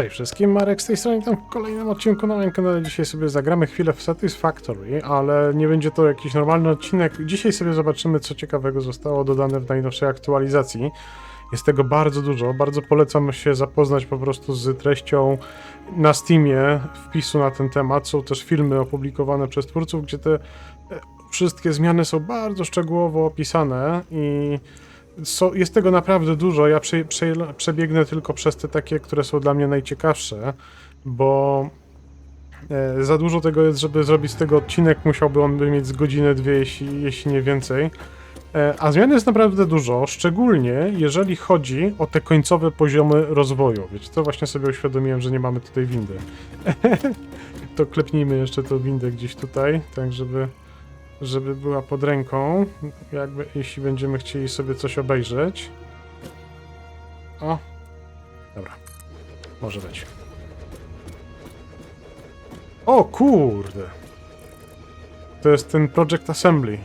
Cześć wszystkim, Marek z tej strony, tam w kolejnym odcinku na moim kanale. Dzisiaj sobie zagramy chwilę w Satisfactory, ale nie będzie to jakiś normalny odcinek. Dzisiaj sobie zobaczymy, co ciekawego zostało dodane w najnowszej aktualizacji. Jest tego bardzo dużo, bardzo polecam się zapoznać po prostu z treścią na Steamie wpisu na ten temat. Są też filmy opublikowane przez twórców, gdzie te e, wszystkie zmiany są bardzo szczegółowo opisane i so, jest tego naprawdę dużo. Ja prze, prze, przebiegnę tylko przez te takie, które są dla mnie najciekawsze, bo e, za dużo tego jest, żeby zrobić z tego odcinek, musiałby on by mieć z godzinę, dwie, jeśli, jeśli nie więcej. E, a zmian jest naprawdę dużo, szczególnie jeżeli chodzi o te końcowe poziomy rozwoju. Wiecie, to właśnie sobie uświadomiłem, że nie mamy tutaj windy. to klepnijmy jeszcze tą windę gdzieś tutaj, tak żeby żeby była pod ręką, jakby jeśli będziemy chcieli sobie coś obejrzeć. O, dobra, może być. O kurde! To jest ten Project Assembly,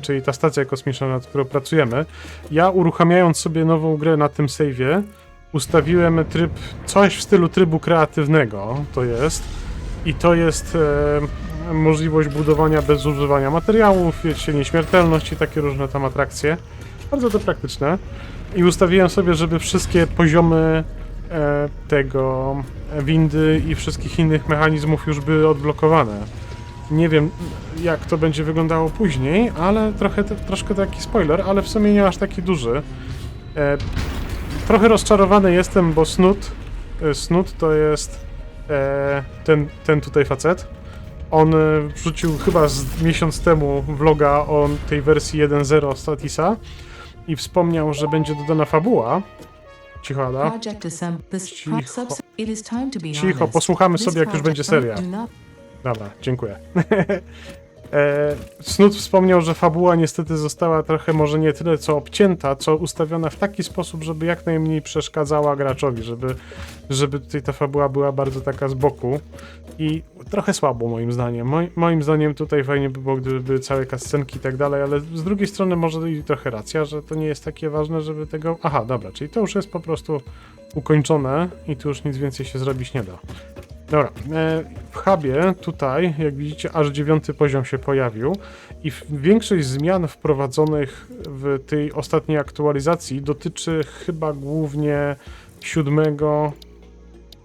czyli ta stacja kosmiczna, nad którą pracujemy. Ja uruchamiając sobie nową grę na tym save'ie, ustawiłem tryb, coś w stylu trybu kreatywnego, to jest. I to jest możliwość budowania bez używania materiałów, wiecie, nieśmiertelność i takie różne tam atrakcje. Bardzo to praktyczne. I ustawiłem sobie, żeby wszystkie poziomy e, tego e, windy i wszystkich innych mechanizmów już były odblokowane. Nie wiem, jak to będzie wyglądało później, ale trochę, troszkę taki spoiler, ale w sumie nie aż taki duży. E, trochę rozczarowany jestem, bo Snut, Snut to jest ten, ten tutaj facet. On e, wrzucił chyba z miesiąc temu vloga o tej wersji 1.0 Statisa i wspomniał, że będzie dodana fabuła. Cicho, Ada. This Cicho. Cicho, posłuchamy sobie, jak już będzie seria. not Dobra, dziękuję. e, Snut wspomniał, że fabuła niestety została trochę może nie tyle co obcięta, co ustawiona w taki sposób, żeby jak najmniej przeszkadzała graczowi, żeby, żeby tutaj ta fabuła była bardzo taka z boku i trochę słabo moim zdaniem. Moj, moim zdaniem tutaj fajnie by było, gdyby całe kascenki i tak dalej, ale z drugiej strony może i trochę racja, że to nie jest takie ważne, żeby tego... Aha, dobra, czyli to już jest po prostu ukończone i tu już nic więcej się zrobić nie da. Dobra, e, w hubie tutaj, jak widzicie, aż dziewiąty poziom się pojawił i większość zmian wprowadzonych w tej ostatniej aktualizacji dotyczy chyba głównie siódmego,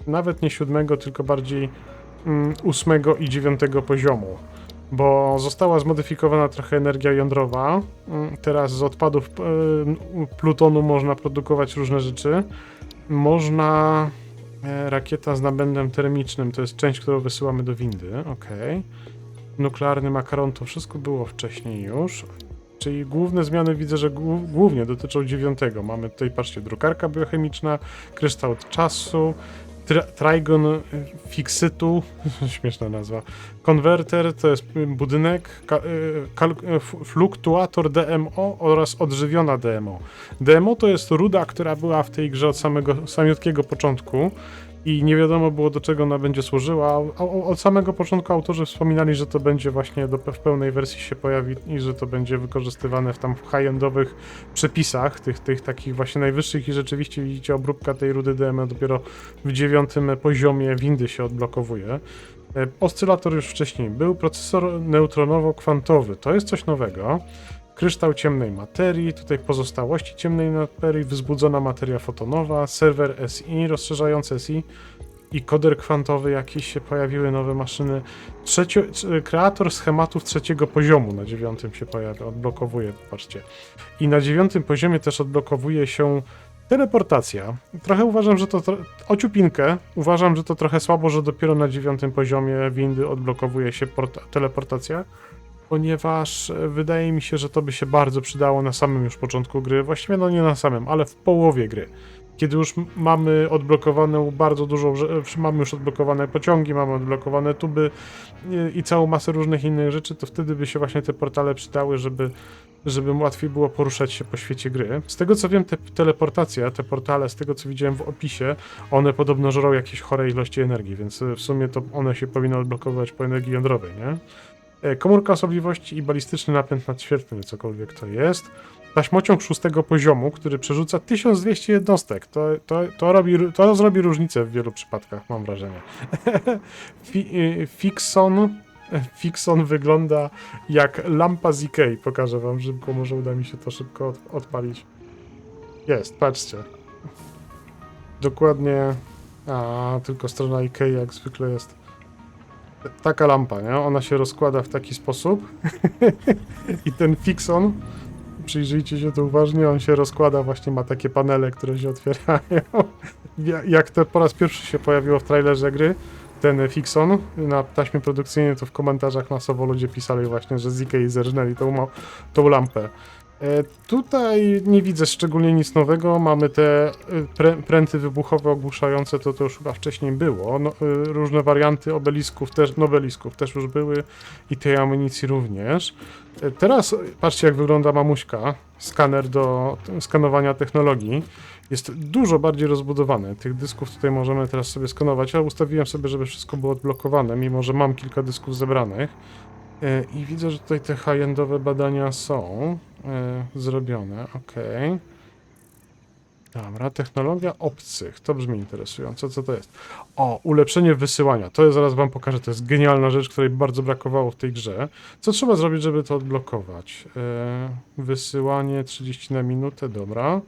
nawet nie siódmego, tylko bardziej mm, ósmego i dziewiątego poziomu. Bo została zmodyfikowana trochę energia jądrowa. Mm, Teraz z odpadów e, plutonu można produkować różne rzeczy. Można Rakieta z napędem termicznym to jest część, którą wysyłamy do windy. Okej. Nuklearny makaron to wszystko było wcześniej już. Czyli główne zmiany widzę, że głó- głównie dotyczą dziewiątego. Mamy tutaj, patrzcie, drukarka biochemiczna, kryształ czasu, tri- trigon y, fixytu, śmieszna nazwa, konwerter to jest budynek, y, y, fluktuator DMO oraz odżywiona DMO. DMO to jest ruda, która była w tej grze od samego samiutkiego początku i nie wiadomo było do czego ona będzie służyła. Od samego początku autorzy wspominali, że to będzie właśnie do, w pełnej wersji się pojawi i że to będzie wykorzystywane w tam high-endowych przepisach, tych, tych takich właśnie najwyższych i rzeczywiście widzicie obróbka tej rudy DMO dopiero w dziewiątym poziomie windy się odblokowuje. E, Oscylator już wcześniej był, procesor neutronowo-kwantowy, to jest coś nowego. Kryształ ciemnej materii, tutaj pozostałości ciemnej materii, wzbudzona materia fotonowa, serwer SI, rozszerzający SI i koder kwantowy jakieś się pojawiły, nowe maszyny. Trzecio, c- kreator schematów trzeciego poziomu na dziewiątym się pojawia, odblokowuje, patrzcie. I na dziewiątym poziomie też odblokowuje się teleportacja. Trochę uważam, że to ociupinkę. Uważam, że to trochę słabo, że dopiero na dziewiątym poziomie windy odblokowuje się porta- teleportacja ponieważ e, wydaje mi się, że to by się bardzo przydało na samym już początku gry, właściwie no nie na samym, ale w połowie gry. Kiedy już mamy odblokowaną bardzo dużo, e, mamy już odblokowane pociągi, mamy odblokowane tuby i, i całą masę różnych innych rzeczy, to wtedy by się właśnie te portale przydały, żeby, żeby łatwiej było poruszać się po świecie gry. Z tego co wiem, te teleportacje, te portale, z tego co widziałem w opisie, one podobno żrą jakieś chore ilości energii, więc e, w sumie to one się powinny odblokowywać po energii jądrowej, nie? E, Komórka osobliwości i balistyczny napęd nadświetlny, cokolwiek to jest. Taśmociąg szóstego poziomu, który przerzuca 1200 jednostek. To, to, to, robi, to zrobi różnicę w wielu przypadkach, mam wrażenie. Y, Fixon, Fixon wygląda jak lampa z Ikei. Pokażę wam szybko, może uda mi się to szybko od, odpalić. Jest, patrzcie. Dokładnie. A, tylko strona Ikei jak zwykle jest. Taka lampa, nie? Ona się rozkłada w taki sposób. I ten Fixon, przyjrzyjcie się to uważnie, on się rozkłada, właśnie ma takie panele, które się otwierają. Ja- Jak to po raz pierwszy się pojawiło w trailerze gry, ten Fixon na taśmie produkcyjnej, to w komentarzach masowo ludzie pisali właśnie, że z Ikei zerżnęli tą, tą lampę. E, Tutaj nie widzę szczególnie nic nowego. Mamy te e, pręty wybuchowe ogłuszające, to to już chyba wcześniej było. No, e, różne warianty obelisków też, nobelisków też już były i tej amunicji również. Teraz patrzcie jak wygląda mamuśka, skaner do skanowania technologii. Jest dużo bardziej rozbudowany. Tych dysków tutaj możemy teraz sobie skanować, ale ustawiłem sobie, żeby wszystko było odblokowane, mimo że mam kilka dysków zebranych. E, I widzę, że tutaj te high-endowe badania są e, zrobione. Ok. Dobra, technologia obcych. To brzmi interesująco. Co to jest? O, ulepszenie wysyłania. To ja zaraz wam pokażę. To jest genialna rzecz, której bardzo brakowało w tej grze. Co trzeba zrobić, żeby to odblokować? E, wysyłanie 30 na minutę, dobra.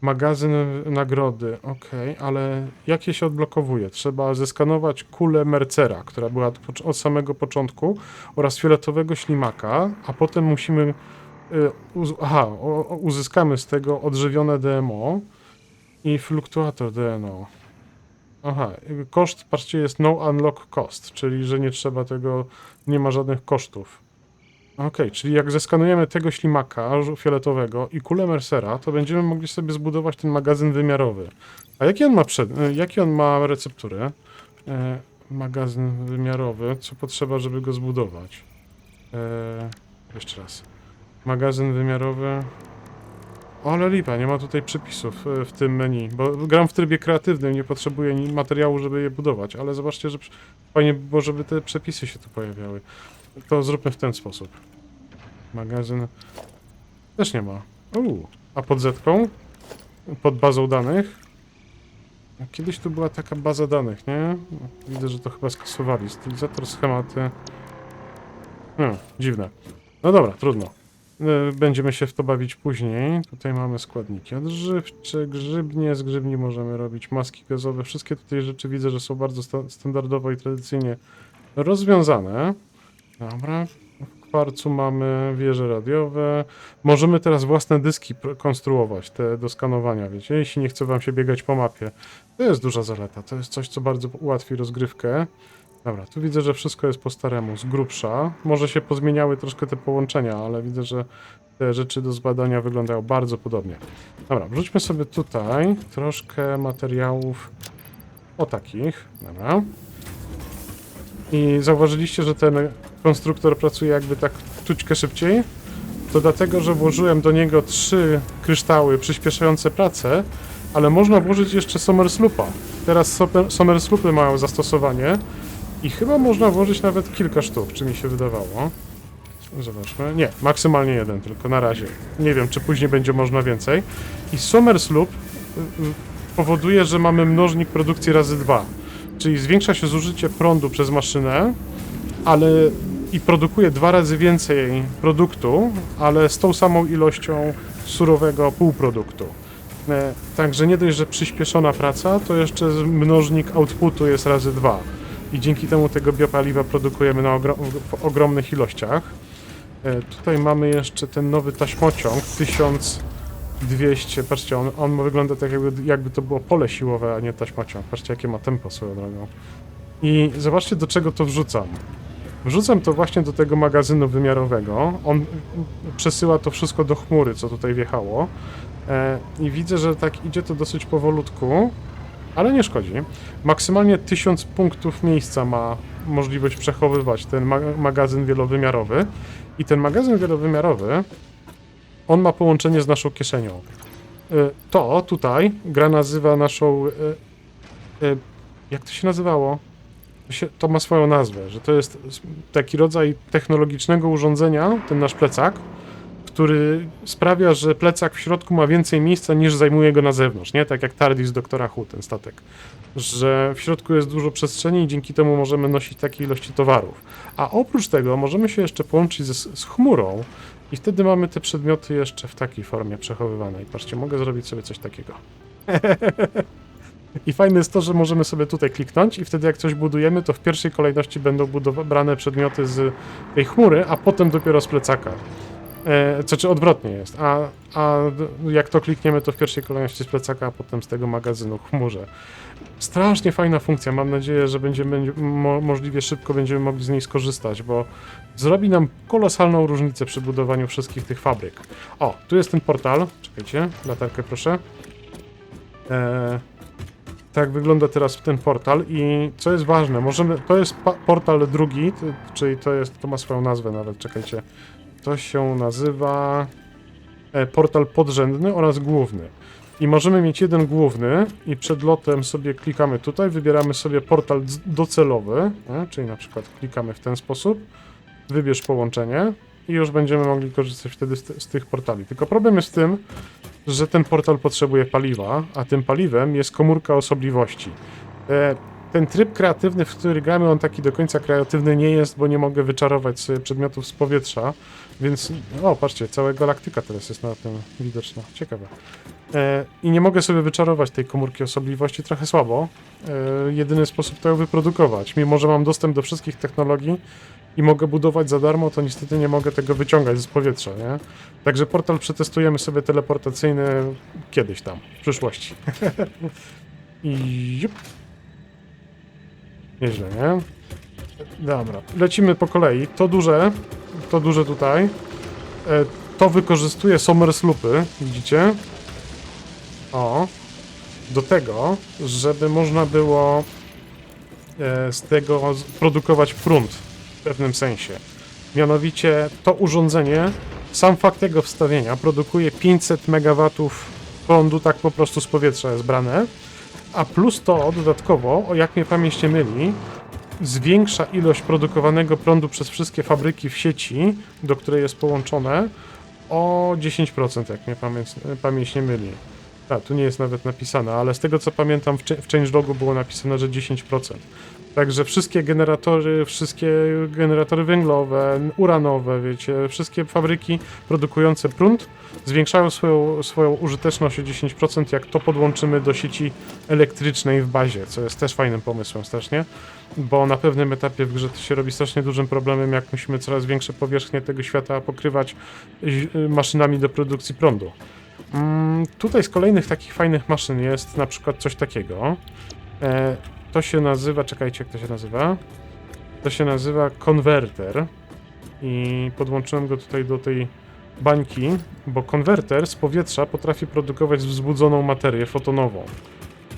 Magazyn nagrody, ok, ale jakie się odblokowuje? Trzeba zeskanować kulę Mercera, która była od, samego początku, oraz fioletowego ślimaka, a potem musimy. y, aha, uzyskamy z tego odżywione DMO i fluktuator DNO. Aha, y, koszt, patrzcie, jest no unlock cost, czyli że nie trzeba tego, nie ma żadnych kosztów. Okej, czyli jak zeskanujemy tego ślimaka fioletowego i kulę Mercera, to będziemy mogli sobie zbudować ten magazyn wymiarowy. A jaki on ma przed, y, jaki on ma receptury? E, magazyn wymiarowy, co potrzeba, żeby go zbudować? E, jeszcze raz. Magazyn wymiarowy. Ale lipa, nie ma tutaj przepisów e, w tym menu, bo gram w trybie kreatywnym, nie potrzebuję materiału, żeby je budować, ale zobaczcie, że fajnie by było, żeby te przepisy się tu pojawiały. To zróbmy w ten sposób. Magazyn też nie ma. Uuu, a pod zetką? Pod bazą danych? Kiedyś tu była taka baza danych, nie? Widzę, że to chyba skasowali. Stylizator, schematy. Hmm, dziwne. No dobra, trudno. E, Będziemy się w to bawić później. Tutaj mamy składniki odżywcze, grzybnie. Z grzybni możemy robić maski gazowe. Wszystkie tutaj rzeczy widzę, że są bardzo sta standardowo i tradycyjnie rozwiązane. Dobra. W kwarcu mamy wieże radiowe. Możemy teraz własne dyski konstruować, te do skanowania, wiecie, jeśli nie chce wam się biegać po mapie. To jest duża zaleta, to jest coś, co bardzo ułatwi rozgrywkę. Dobra, tu widzę, że wszystko jest po staremu, z grubsza. Może się pozmieniały troszkę te połączenia, ale widzę, że te rzeczy do zbadania wyglądają bardzo podobnie. Dobra, wrzućmy sobie tutaj troszkę materiałów o takich. Dobra. I zauważyliście, że ten konstruktor pracuje jakby tak tućkę szybciej? To dlatego, że włożyłem do niego trzy kryształy przyspieszające pracę, ale można włożyć jeszcze Somersloopa. Teraz Somer- Somersloopy mają zastosowanie i chyba można włożyć nawet kilka sztuk, czy mi się wydawało. Zobaczmy. Nie, maksymalnie jeden tylko na razie. Nie wiem, czy później będzie można więcej. I Somersloop y, y, powoduje, że mamy mnożnik produkcji razy dwa. Czyli zwiększa się zużycie prądu przez maszynę, ale i produkuje dwa razy więcej produktu, ale z tą samą ilością surowego półproduktu. E, Także nie dość, że przyspieszona praca, to jeszcze mnożnik outputu jest razy dwa. I dzięki temu tego biopaliwa produkujemy na ogro w ogromnych ilościach. E, Tutaj mamy jeszcze ten nowy taśmociąg 1200. Patrzcie, on, on wygląda tak jakby, jakby to było pole siłowe, a nie taśmociąg. Patrzcie, jakie ma tempo swoją drogą. I zobaczcie, do czego to wrzucam. Wrzucam to właśnie do tego magazynu wymiarowego. On przesyła to wszystko do chmury, co tutaj wjechało. E, I widzę, że tak idzie to dosyć powolutku, ale nie szkodzi. Maksymalnie 1000 punktów miejsca ma możliwość przechowywać ten ma magazyn wielowymiarowy. I ten magazyn wielowymiarowy, on ma połączenie z naszą kieszenią. E, To tutaj gra nazywa naszą. e, e, Jak to się nazywało? to ma swoją nazwę, że to jest taki rodzaj technologicznego urządzenia, ten nasz plecak, który sprawia, że plecak w środku ma więcej miejsca niż zajmuje go na zewnątrz, nie? Tak jak TARDIS doktora Who, ten statek. Że w środku jest dużo przestrzeni i dzięki temu możemy nosić takie ilości towarów. A oprócz tego możemy się jeszcze połączyć z chmurą i wtedy mamy te przedmioty jeszcze w takiej formie przechowywanej. Patrzcie, mogę zrobić sobie coś takiego. I fajne jest to, że możemy sobie tutaj kliknąć i wtedy jak coś budujemy, to w pierwszej kolejności będą brane przedmioty z tej chmury, a potem dopiero z plecaka. E, co czy odwrotnie jest, a, a jak to klikniemy, to w pierwszej kolejności z plecaka, a potem z tego magazynu chmurze. Strasznie fajna funkcja, mam nadzieję, że będziemy mo, możliwie szybko będziemy mogli z niej skorzystać, bo zrobi nam kolosalną różnicę przy budowaniu wszystkich tych fabryk. O, tu jest ten portal, czekajcie, latarkę proszę. E, tak wygląda teraz ten portal i co jest ważne, możemy, to jest portal drugi, czyli to jest, to ma swoją nazwę nawet, czekajcie. To się nazywa e, portal podrzędny oraz główny. I możemy mieć jeden główny i przed lotem sobie klikamy tutaj, wybieramy sobie portal docelowy, nie? czyli na przykład klikamy w ten sposób, wybierz połączenie i już będziemy mogli korzystać wtedy z, z tych portali. Tylko problem jest w tym, że ten portal potrzebuje paliwa, a tym paliwem jest komórka osobliwości. E, ten tryb kreatywny, w który gramy, on taki do końca kreatywny nie jest, bo nie mogę wyczarować sobie przedmiotów z powietrza, więc... O, patrzcie, cała galaktyka teraz jest na tym widoczna. Ciekawe. E, I nie mogę sobie wyczarować tej komórki osobliwości, trochę słabo. E, jedyny sposób to ją wyprodukować. Mimo, że mam dostęp do wszystkich technologii i mogę budować za darmo, to niestety nie mogę tego wyciągać z powietrza, nie? Także portal przetestujemy sobie teleportacyjny kiedyś tam, w przyszłości. Jup. Nieźle, nie? Dobra, lecimy po kolei. To duże, to duże tutaj. E, to wykorzystuje Somersloopy, widzicie? O. Do tego, żeby można było e, z tego produkować prąd w pewnym sensie. Mianowicie to urządzenie, sam fakt jego wstawienia produkuje 500 MW prądu tak po prostu z powietrza jest brane, a plus to dodatkowo, o jak mnie pamięć nie myli, zwiększa ilość produkowanego prądu przez wszystkie fabryki w sieci, do której jest połączone, o 10%, jak mnie pamięć, pamięć nie myli. Tak, tu nie jest nawet napisane, ale z tego co pamiętam w, ch- w changelogu było napisane, że 10%. Także wszystkie generatory, wszystkie generatory węglowe, uranowe, wiecie, wszystkie fabryki produkujące prąd zwiększają swoją, swoją użyteczność o 10%, jak to podłączymy do sieci elektrycznej w bazie, co jest też fajnym pomysłem strasznie, bo na pewnym etapie w grze to się robi strasznie dużym problemem, jak musimy coraz większe powierzchnie tego świata pokrywać maszynami do produkcji prądu. Mm, tutaj z kolejnych takich fajnych maszyn jest na przykład coś takiego. E, to się nazywa, czekajcie, jak to się nazywa? To się nazywa konwerter i podłączyłem go tutaj do tej bańki, bo konwerter z powietrza potrafi produkować wzbudzoną materię fotonową.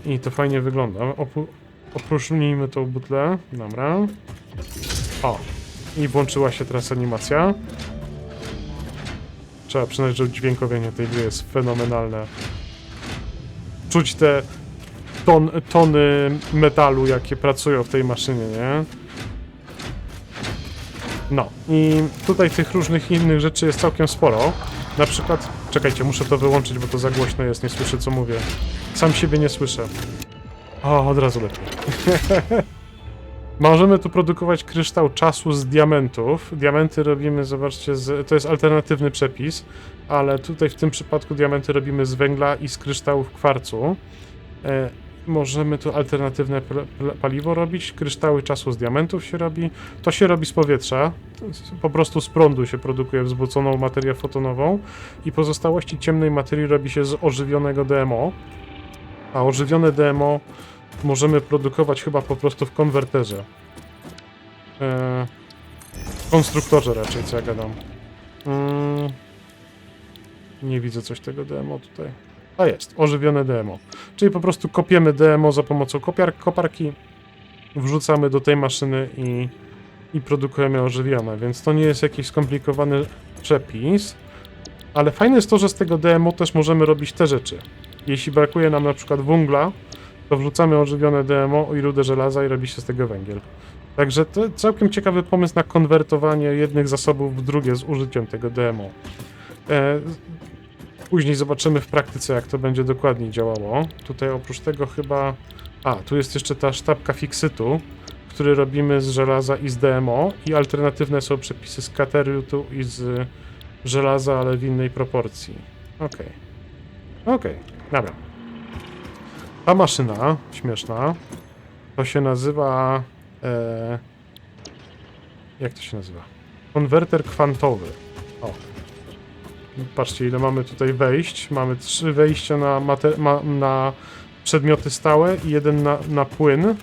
I to fajnie wygląda. Opu- opróżnijmy tą butlę. Dobra. O. I włączyła się teraz animacja. Trzeba przyznać, że udźwiękowienie tej gry jest fenomenalne. Czuć te ton, tony metalu, jakie pracują w tej maszynie, nie? No, i tutaj tych różnych innych rzeczy jest całkiem sporo. Na przykład, czekajcie, muszę to wyłączyć, bo to za głośno jest, nie słyszę co mówię. Sam siebie nie słyszę. O, od razu lepiej. Możemy tu produkować kryształ czasu z diamentów. Diamenty robimy, zobaczcie, z, to jest alternatywny przepis, ale tutaj w tym przypadku diamenty robimy z węgla i z kryształów kwarcu. E, możemy tu alternatywne paliwo robić, kryształy czasu z diamentów się robi. To się robi z powietrza, po prostu z prądu się produkuje wzbuconą materię fotonową i pozostałości ciemnej materii robi się z ożywionego DMO. A ożywione DMO możemy produkować chyba po prostu w konwerterze. E, w konstruktorze raczej, co ja gadam. Mm, nie widzę coś tego demo tutaj. A jest, ożywione demo. Czyli po prostu kopiemy demo za pomocą kopiar, koparki, wrzucamy do tej maszyny i, i produkujemy ożywione, więc to nie jest jakiś skomplikowany przepis. Ale fajne jest to, że z tego demo też możemy robić te rzeczy. Jeśli brakuje nam na przykład węgla, to wrzucamy ożywione DMO i rudę żelaza i robi się z tego węgiel. Także to całkiem ciekawy pomysł na konwertowanie jednych zasobów w drugie z użyciem tego DMO. E, później zobaczymy w praktyce, jak to będzie dokładnie działało. Tutaj oprócz tego chyba... A, tu jest jeszcze ta sztabka fiksytu, który robimy z żelaza i z DMO i alternatywne są przepisy z kateriutu i z żelaza, ale w innej proporcji. Okej. Okej, dobra. Ta maszyna, śmieszna, to się nazywa... E, jak to się nazywa? Konwerter kwantowy. O. Patrzcie, ile mamy tutaj wejść. Mamy trzy wejścia na, ma- na przedmioty stałe i jeden na, na płyn.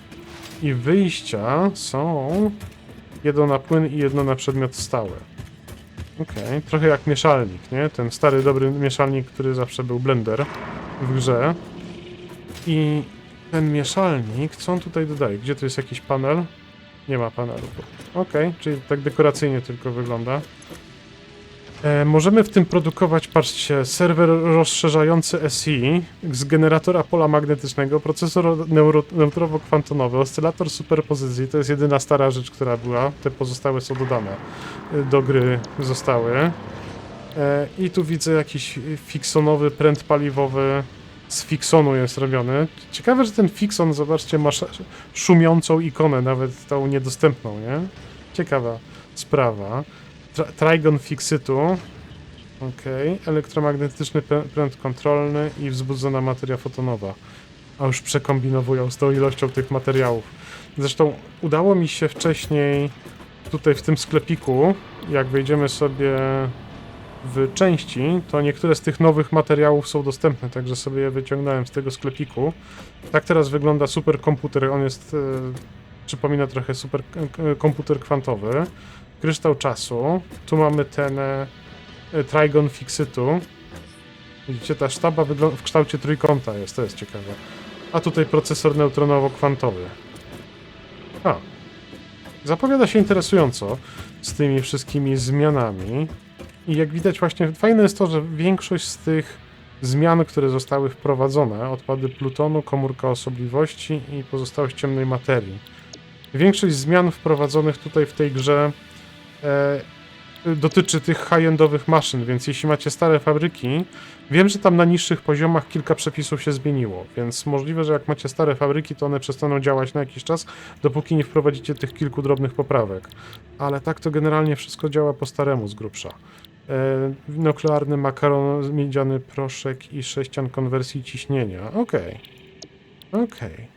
I wyjścia są jedno na płyn i jedno na przedmiot stały. Okej, trochę jak mieszalnik, nie? Ten stary, dobry mieszalnik, który zawsze był blender w grze. I ten mieszalnik, co on tutaj dodaje? Gdzie tu jest jakiś panel? Nie ma panelu. Okej, czyli tak dekoracyjnie tylko wygląda. E, możemy w tym produkować, patrzcie, serwer rozszerzający SI z generatora pola magnetycznego, procesor neutrowo-kwantonowy, oscylator superpozycji, to jest jedyna stara rzecz, która była, te pozostałe są dodane e, do gry, zostały. E, I tu widzę jakiś fiksonowy pręt paliwowy z fiksonu jest robiony. Ciekawe, że ten fikson, zobaczcie, ma sz- szumiącą ikonę, nawet tą niedostępną, nie? Ciekawa sprawa. Tra- Trigon fiksytu. Okej. Elektromagnetyczny prę- pręt kontrolny i wzbudzona materia fotonowa. A już przekombinowują z tą ilością tych materiałów. Zresztą udało mi się wcześniej tutaj w tym sklepiku, jak wejdziemy sobie w części, to niektóre z tych nowych materiałów są dostępne, także sobie je wyciągnąłem z tego sklepiku. Tak teraz wygląda superkomputer, on jest, e, przypomina trochę superkomputer kwantowy. Kryształ czasu, tu mamy ten e, e, Trigon Fixitu. Widzicie, ta sztaba w kształcie trójkąta jest, to jest ciekawe. A tutaj procesor neutronowo-kwantowy. A. Zapowiada się interesująco z tymi wszystkimi zmianami. I jak widać właśnie fajne jest to, że większość z tych zmian, które zostały wprowadzone, odpady plutonu, komórka osobliwości i pozostałość ciemnej materii. Większość zmian wprowadzonych tutaj w tej grze e, dotyczy tych high-endowych maszyn, więc jeśli macie stare fabryki, wiem, że tam na niższych poziomach kilka przepisów się zmieniło, więc możliwe, że jak macie stare fabryki, to one przestaną działać na jakiś czas, dopóki nie wprowadzicie tych kilku drobnych poprawek. Ale tak to generalnie wszystko działa po staremu z grubsza. E, nuklearny makaron, miedziany proszek i sześcian konwersji ciśnienia. Okej. Okej.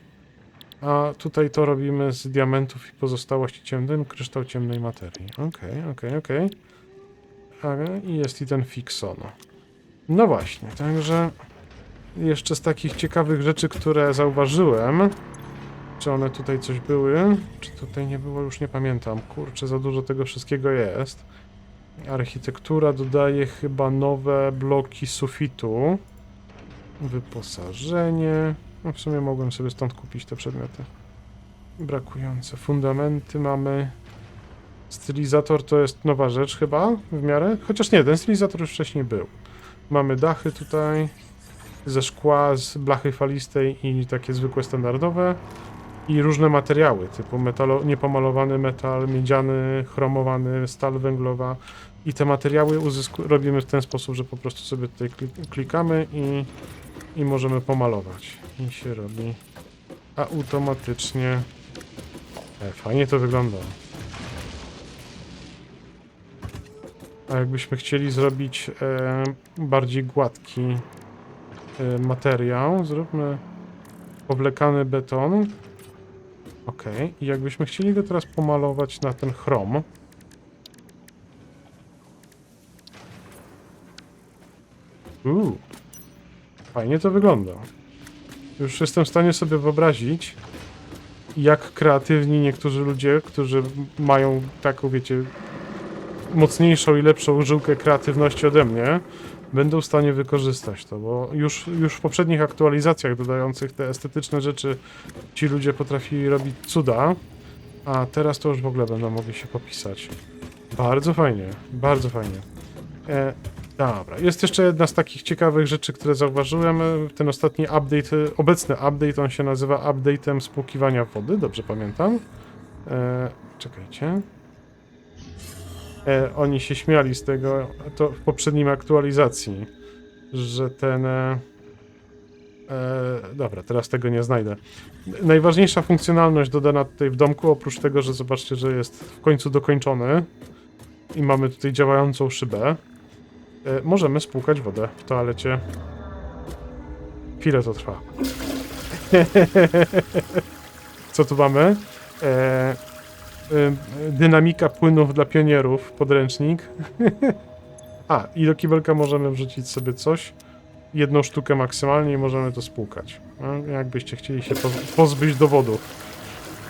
A tutaj to robimy z diamentów i pozostałości ciemnej, kryształ ciemnej materii. Okej, okej, okej. A, I jest i ten. No właśnie, także jeszcze z takich ciekawych rzeczy, które zauważyłem, czy one tutaj coś były, czy tutaj nie było, już nie pamiętam. Kurczę, za dużo tego wszystkiego jest. Architektura dodaje chyba nowe bloki sufitu. Wyposażenie. No w sumie mogłem sobie stąd kupić te przedmioty. Brakujące fundamenty mamy. Stylizator to jest nowa rzecz chyba w miarę. Chociaż nie, ten stylizator już wcześniej był. Mamy dachy tutaj ze szkła, z blachy falistej i takie zwykłe standardowe. I różne materiały typu metalo, niepomalowany metal, miedziany, chromowany, stal węglowa. I te materiały robimy w ten sposób, że po prostu sobie tutaj klik- klikamy i, i możemy pomalować. I się robi automatycznie. E, fajnie to wygląda. A jakbyśmy chcieli zrobić e, bardziej gładki e, materiał, zróbmy powlekany beton. Ok, i jakbyśmy chcieli go teraz pomalować na ten chrom, Uuu. Fajnie to wygląda. Już jestem w stanie sobie wyobrazić, jak kreatywni niektórzy ludzie, którzy mają taką, wiecie, mocniejszą i lepszą żyłkę kreatywności ode mnie, będą w stanie wykorzystać to, bo już, już w poprzednich aktualizacjach dodających te estetyczne rzeczy ci ludzie potrafili robić cuda, a teraz to już w ogóle będą mogli się popisać. Bardzo fajnie, bardzo fajnie. E, Dobra, jest jeszcze jedna z takich ciekawych rzeczy, które zauważyłem. Ten ostatni update, obecny update, on się nazywa update'em spłukiwania wody, dobrze pamiętam. E, czekajcie. E, oni się śmiali z tego to w poprzednim aktualizacji, że ten. E, e, dobra, teraz tego nie znajdę. Najważniejsza funkcjonalność dodana tutaj w domku, oprócz tego, że zobaczcie, że jest w końcu dokończony i mamy tutaj działającą szybę. E, możemy spłukać wodę w toalecie. Chwilę to trwa. Co tu mamy? E, dynamika płynów dla pionierów, podręcznik. A, i do kibelka możemy wrzucić sobie coś. Jedną sztukę maksymalnie i możemy to spłukać. No, jakbyście chcieli się poz- pozbyć dowodów.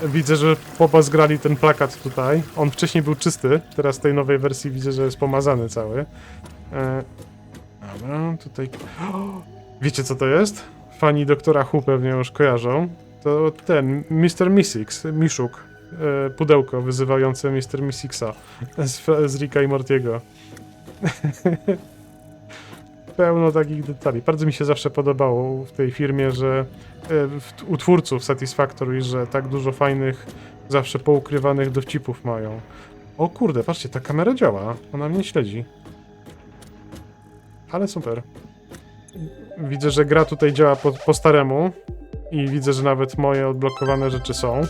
Widzę, że popa zgrali ten plakat tutaj. On wcześniej był czysty, teraz w tej nowej wersji widzę, że jest pomazany cały. E, dobra, tutaj. O, wiecie co to jest? Fani doktora Hu pewnie już kojarzą. To ten, Mr. Mystics, Miszuk. E, pudełko wyzywające Mr. Mystixa z, z Ricka i Mortiego. Pełno takich detali. Bardzo mi się zawsze podobało w tej firmie, że e, w, u twórców Satisfactory, że tak dużo fajnych, zawsze poukrywanych dowcipów mają. O kurde, patrzcie, ta kamera działa. Ona mnie śledzi. Ale super. Widzę, że gra tutaj działa po, po staremu i widzę, że nawet moje odblokowane rzeczy są.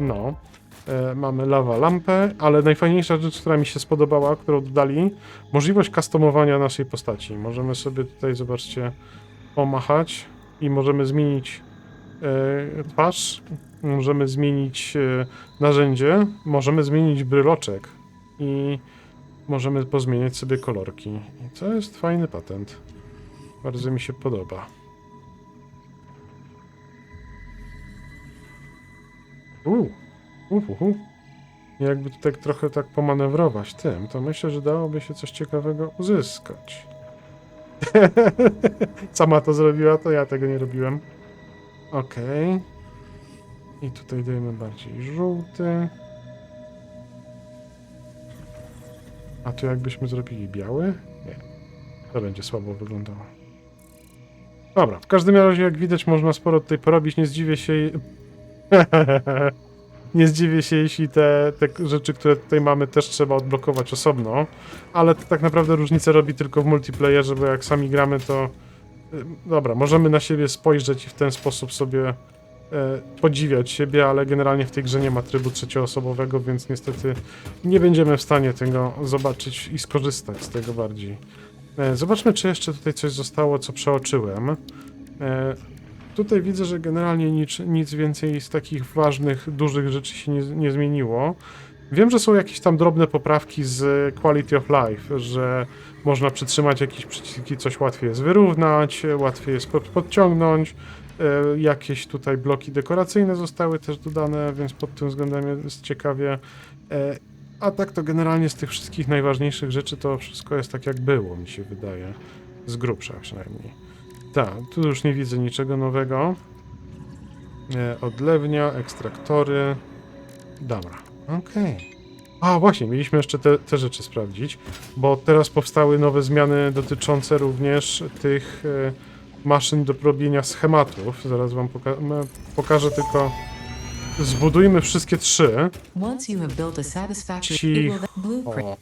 No. E, mamy lawa lampę, ale najfajniejsza rzecz, która mi się spodobała, którą dodali, możliwość customowania naszej postaci. Możemy sobie tutaj, zobaczcie, pomachać i możemy zmienić e, twarz, możemy zmienić e, narzędzie, możemy zmienić bryloczek i możemy pozmieniać sobie kolorki. I to jest fajny patent. Bardzo mi się podoba. Uuu. Jakby tu tak trochę tak pomanewrować tym, to myślę, że dałoby się coś ciekawego uzyskać. Sama to zrobiła, to ja tego nie robiłem. Okej. I tutaj dajemy bardziej żółty. A tu jakbyśmy zrobili biały? Nie. To będzie słabo wyglądało. Dobra, w każdym razie jak widać można sporo tutaj porobić, nie zdziwię się... nie zdziwię się, jeśli te, te rzeczy, które tutaj mamy też trzeba odblokować osobno, ale to tak naprawdę różnicę robi tylko w multiplayerze, bo jak sami gramy to... y, Dobra, możemy na siebie spojrzeć i w ten sposób sobie e, podziwiać siebie, ale generalnie w tej grze nie ma trybu trzecioosobowego, więc niestety nie będziemy w stanie tego zobaczyć i skorzystać z tego bardziej. E, Zobaczmy, czy jeszcze tutaj coś zostało, co przeoczyłem. Tutaj widzę, że generalnie nic, nic więcej z takich ważnych, dużych rzeczy się nie, nie zmieniło. Wiem, że są jakieś tam drobne poprawki z Quality of Life, że można przytrzymać jakieś przyciski, coś łatwiej jest wyrównać, łatwiej jest pod, podciągnąć. E, Jakieś tutaj bloki dekoracyjne zostały też dodane, więc pod tym względem jest ciekawie. E, A tak to generalnie z tych wszystkich najważniejszych rzeczy to wszystko jest tak jak było, mi się wydaje. Z grubsza przynajmniej. Tak, tu już nie widzę niczego nowego. E, odlewnia, ekstraktory. Dobra, okej. A, właśnie, mieliśmy jeszcze te, te rzeczy sprawdzić, bo teraz powstały nowe zmiany dotyczące również tych e, maszyn do robienia schematów. Zaraz wam poka- pokażę tylko. Zbudujmy wszystkie trzy. Cicho.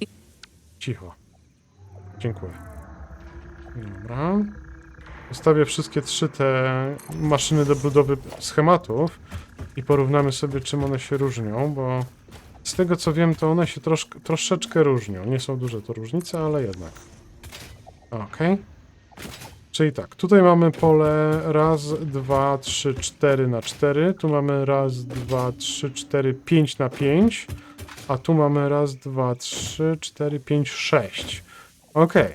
Cicho. Dziękuję. Dobra. Ustawię wszystkie trzy te maszyny do budowy schematów i porównamy sobie, czym one się różnią, bo z tego co wiem, to one się troszkę, troszeczkę różnią. Nie są duże to różnice, ale jednak. Ok. Czyli tak, tutaj mamy pole raz, dwa, trzy, cztery na cztery. Tu mamy raz, dwa, trzy, cztery, pięć na pięć. A tu mamy raz, dwa, trzy, cztery, pięć, sześć. Okej.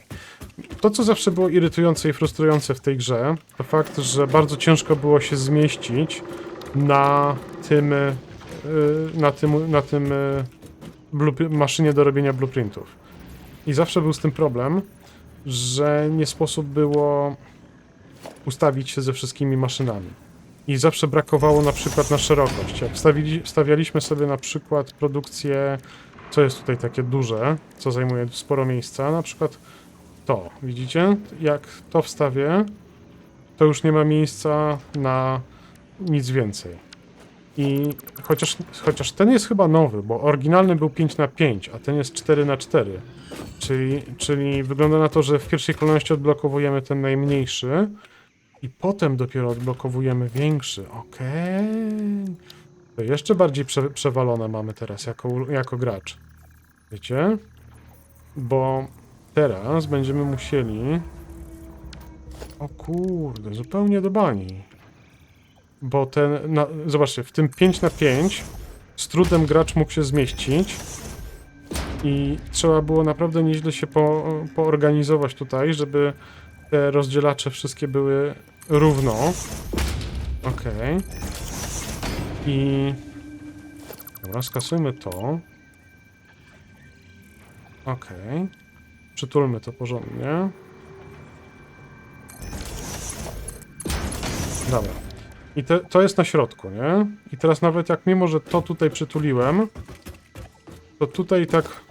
To, co zawsze było irytujące i frustrujące w tej grze, to fakt, że bardzo ciężko było się zmieścić na tym, y, na tym, na tym y, maszynie do robienia blueprintów. I zawsze był z tym problem, że nie sposób było ustawić się ze wszystkimi maszynami. I zawsze brakowało na przykład na szerokość. Jak wstawili, wstawialiśmy sobie na przykład produkcję co jest tutaj takie duże, co zajmuje sporo miejsca. Na przykład to, widzicie? Jak to wstawię, to już nie ma miejsca na nic więcej. I chociaż, chociaż ten jest chyba nowy, bo oryginalny był 5 na 5 a ten jest 4 na 4 Czyli, czyli wygląda na to, że w pierwszej kolejności odblokowujemy ten najmniejszy i potem dopiero odblokowujemy większy. Okej. To jeszcze bardziej prze, przewalone mamy teraz jako, jako gracz. Wiecie? Bo teraz będziemy musieli. O kurde, zupełnie do bani. Bo ten. Na, zobaczcie, w tym 5 na 5 z trudem gracz mógł się zmieścić. I trzeba było naprawdę nieźle się po, poorganizować tutaj, żeby te rozdzielacze wszystkie były równo. Okej. I. Dobra, skasujmy to. Okej. Przytulmy to porządnie. Dobra. I te, to jest na środku, nie? I teraz nawet jak mimo, że to tutaj przytuliłem, to tutaj tak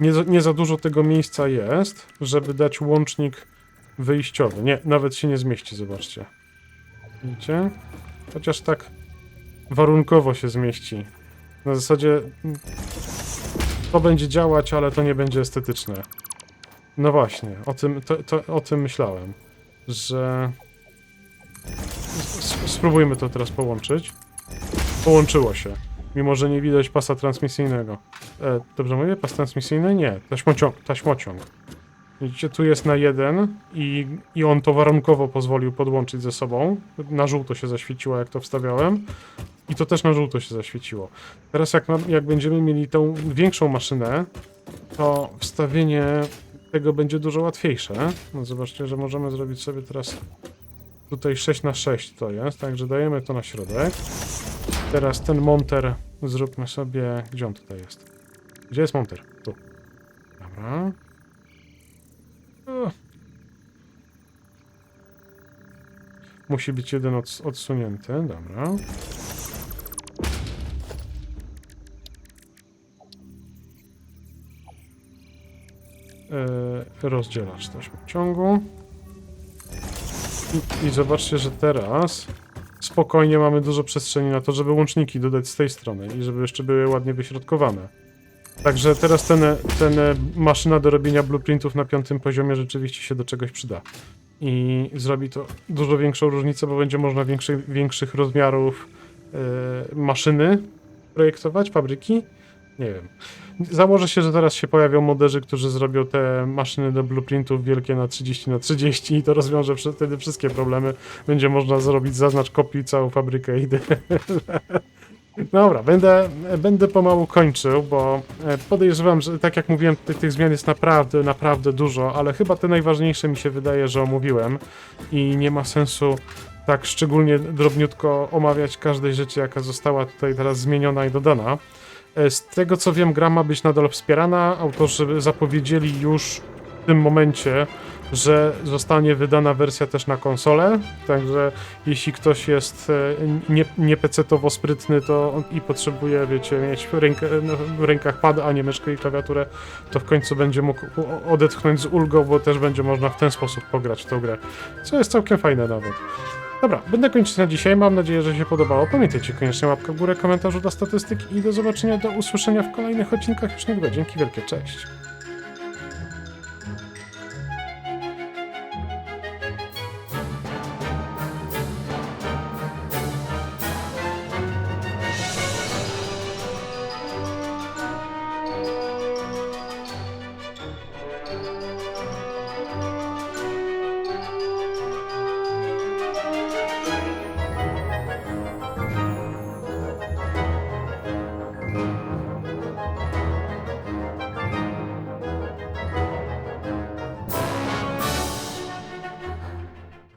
nie za, nie za dużo tego miejsca jest, żeby dać łącznik wyjściowy. Nie, nawet się nie zmieści, zobaczcie. Widzicie? Chociaż tak warunkowo się zmieści. Na zasadzie to będzie działać, ale to nie będzie estetyczne. No właśnie, o tym, to, to, o tym myślałem, że... Spróbujmy to teraz połączyć. Połączyło się, mimo że nie widać pasa transmisyjnego. E, dobrze mówię? Pas transmisyjny? Nie, taśmociąg. taśmociąg. Widzicie, tu jest na jeden i, i on to warunkowo pozwolił podłączyć ze sobą. Na żółto się zaświeciło, jak to wstawiałem. I to też na żółto się zaświeciło. Teraz jak, jak będziemy mieli tą większą maszynę, to wstawienie tego będzie dużo łatwiejsze. No zobaczcie, że możemy zrobić sobie teraz tutaj 6 na 6 to jest, także dajemy to na środek. Teraz ten monter zróbmy sobie... Gdzie on tutaj jest? Gdzie jest monter? Tu. Dobra. Musi być jeden od, odsunięty, dobra. E, rozdzielacz też ciągu. I, I zobaczcie, że teraz spokojnie mamy dużo przestrzeni na to, żeby łączniki dodać z tej strony i żeby jeszcze były ładnie wyśrodkowane. Także teraz ten, ten maszyna do robienia blueprintów na piątym poziomie rzeczywiście się do czegoś przyda. I zrobi to dużo większą różnicę, bo będzie można większy, większych rozmiarów e, maszyny projektować, fabryki. Nie wiem. Założę się, że teraz się pojawią moderzy, którzy zrobią te maszyny do blueprintów wielkie na 30 na 30 i to rozwiąże wtedy wszystkie problemy. Będzie można zrobić zaznacz kopii całą fabrykę i Dobra, będę, będę pomału kończył, bo e, podejrzewam, że tak jak mówiłem, tych, tych zmian jest naprawdę, naprawdę dużo, ale chyba te najważniejsze mi się wydaje, że omówiłem i nie ma sensu tak szczególnie drobniutko omawiać każdej rzeczy, jaka została tutaj teraz zmieniona i dodana. E, Z tego co wiem, gra ma być nadal wspierana. Autorzy zapowiedzieli już w tym momencie, że zostanie wydana wersja też na konsolę. Także jeśli ktoś jest e, nie, nie pecetowo sprytny to i potrzebuje, wiecie, mieć w, no, w rękach pad, a nie myszkę i klawiaturę, to w końcu będzie mógł odetchnąć z ulgą, bo też będzie można w ten sposób pograć w tą grę. Co jest całkiem fajne nawet. Dobra, będę kończyć na dzisiaj. Mam nadzieję, że się podobało. Pamiętajcie koniecznie łapkę w górę, komentarzu dla statystyk i do zobaczenia, do usłyszenia w kolejnych odcinkach już niedługo. Dzięki wielkie, cześć.